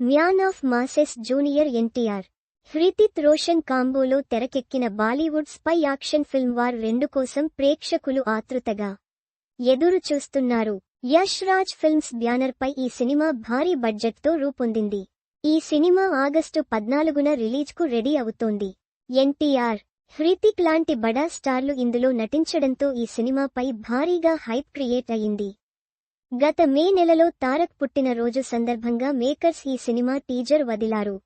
Man of masses junior NTR. Hrithik Roshan కాంబోలో తెరకెక్కిన Bollywood spy action film War రెండు కోసం ప్రేక్షకులు ఆతృతగా ఎదురు చూస్తున్నారు. యష్ రాజ్ ఫిల్మ్స్ బ్యానర్పై ఈ సినిమా భారీ బడ్జెట్తో రూపొందింది. ఈ సినిమా ఆగస్టు పద్నాలుగున రిలీజ్కు రెడీ అవుతోంది. ఎన్టీఆర్ హృతిక్ లాంటి బడా స్టార్లు ఇందులో నటించడంతో ఈ సినిమాపై భారీగా హైప్ క్రియేట్ అయింది. గత మే నెలలో తారక్ పుట్టినరోజు సందర్భంగా మేకర్స్ ఈ సినిమా టీజర్ వదిలారు.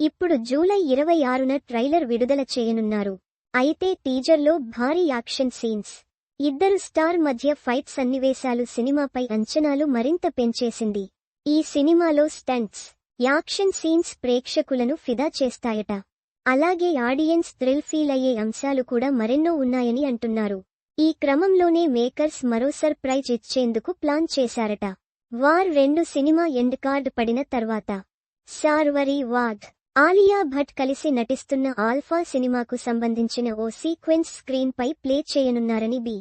ఇప్పుడు జూలై ఇరవై ఆరున ట్రైలర్ విడుదల చేయనున్నారు. అయితే టీజర్లో భారీ యాక్షన్ సీన్స్. ఇద్దరు స్టార్ మధ్య ఫైట్ సన్నివేశాలు సినిమాపై అంచనాలు మరింత పెంచేసింది. ఈ సినిమాలో స్టంట్స్ యాక్షన్ సీన్స్ ప్రేక్షకులను ఫిదా చేస్తాయట. అలాగే ఆడియన్స్ థ్రిల్ ఫీల్ అయ్యే అంశాలు కూడా మరెన్నో ఉన్నాయని అంటున్నారు. ఈ క్రమంలోనే మేకర్స్ మరో సర్ప్రైజ్ ఇచ్చేందుకు ప్లాన్ చేశారట. వార్ రెండు సినిమా ఎండ్ కార్డ్ పడిన తర్వాత. సార్వరి వాగ్ ఆలియా భట్ కలిసి నటిస్తున్న ఆల్ఫా సినిమాకు సంబంధించిన ఓ సీక్వెన్స్ స్క్రీన్ పై ప్లే చేయనున్నారని బి.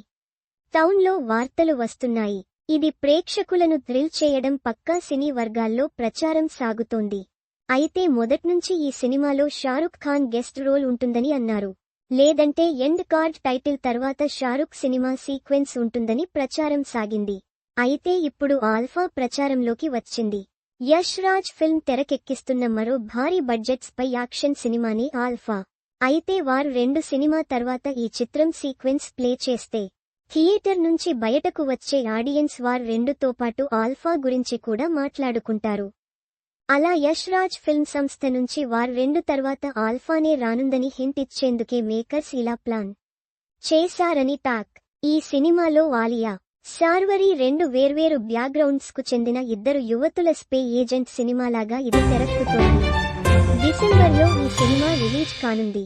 టౌన్లో వార్తలు వస్తున్నాయి. ఇది ప్రేక్షకులను థ్రిల్ చేయడం పక్కా సినీ వర్గాల్లో ప్రచారం సాగుతోంది. అయితే మొదట్నుంచి ఈ సినిమాలో షారుఖ్ ఖాన్ గెస్ట్ రోల్ ఉంటుందని అన్నారు. లేదంటే ఎండ్ కార్డ్ టైటిల్ తర్వాత షారుఖ్ సినిమా సీక్వెన్స్ ఉంటుందని ప్రచారం సాగింది. అయితే ఇప్పుడు ఆల్ఫా ప్రచారంలోకి వచ్చింది. యష్ రాజ్ ఫిల్మ్ తెరకెక్కిస్తున్న మరో భారీ బడ్జెట్స్ పై యాక్షన్ సినిమాని ఆల్ఫా. అయితే వారు రెండు సినిమా తర్వాత ఈ చిత్రం సీక్వెన్స్ ప్లే చేస్తే థియేటర్ నుంచి బయటకు వచ్చే ఆడియన్స్ వార్ రెండుతో పాటు ఆల్ఫా గురించి కూడా మాట్లాడుకుంటారు. అలా యష్ రాజ్ ఫిల్మ్ సంస్థ నుంచి వార్ రెండు తర్వాత ఆల్ఫానే రానుందని హింట్ ఇచ్చేందుకే మేకర్స్ ఇలా ప్లాన్ చేశారని టాక్. ఈ సినిమాలో వాలియా శార్వరి రెండు వేర్వేరు బ్యాక్గ్రౌండ్స్కు చెందిన ఇద్దరు యువతుల స్పే ఏజెంట్ సినిమాలాగా ఇది తెరక్కుతోంది డిసెంబర్లో ఈ సినిమా రిలీజ్ కానుంది.